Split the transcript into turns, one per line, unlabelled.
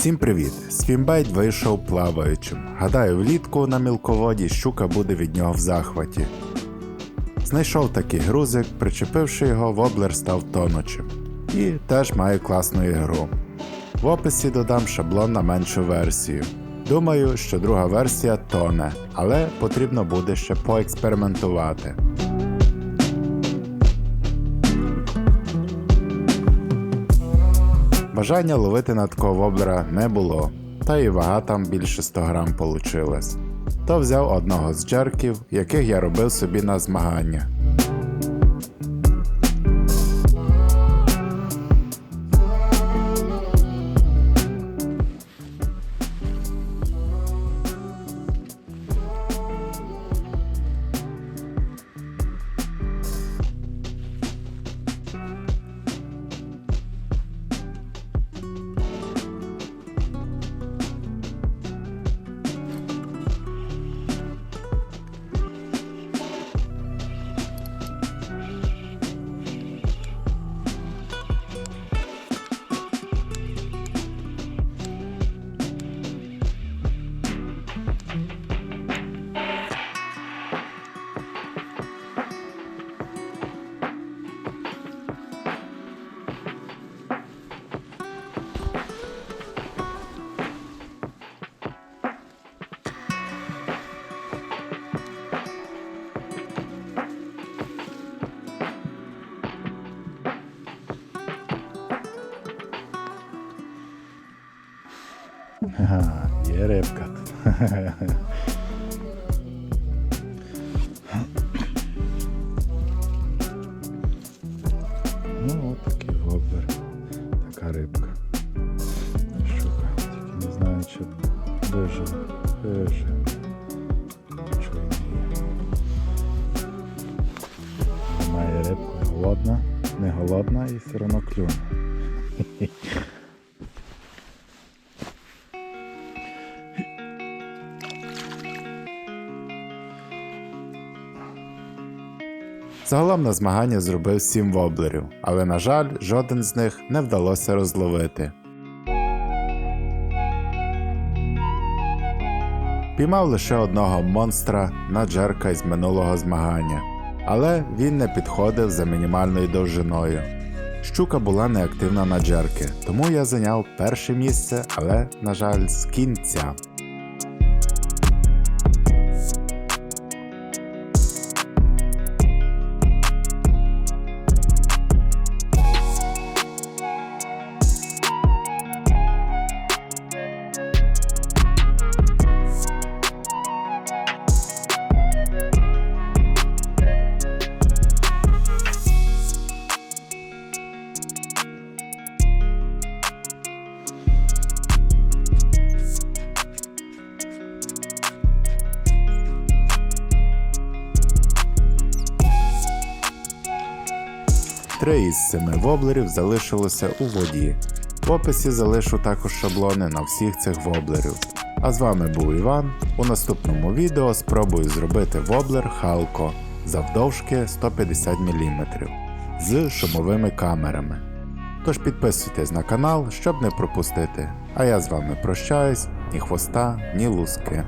Всім привіт! Свімбайт вийшов плаваючим. Гадаю, влітку на мілководі щука буде від нього в захваті. Знайшов такий грузик, причепивши його, воблер став тонучим. І теж має класну ігру. В описі додам шаблон на меншу версію. Думаю, що друга версія тоне, але потрібно буде ще поекспериментувати. Бажання ловити на такого воблера не було, та і вага там більше 100 грам получилась. То взяв одного з джерків, яких я робив собі на змагання. Ага, є рибка. Ну, от такий воблер. Така рибка. Щука. Тільки не знаю, чи виживе. Виживе. Нічого не є. Немає рибки, голодна, не голодна і все одно клюне. Загалом на змагання зробив 7 воблерів, але, на жаль, жоден з них не вдалося розловити. Піймав лише одного монстра на джерка із минулого змагання, але він не підходив за мінімальною довжиною. Щука була неактивна на джерки, тому я зайняв перше місце, але, на жаль, з кінця. Три із семи воблерів залишилося у воді. В описі залишу також шаблони на всіх цих воблерів. А з вами був Іван. У наступному відео спробую зробити воблер Халко завдовжки 150 мм з шумовими камерами. Тож підписуйтесь на канал, щоб не пропустити. А я з вами прощаюсь, ні хвоста, ні луски.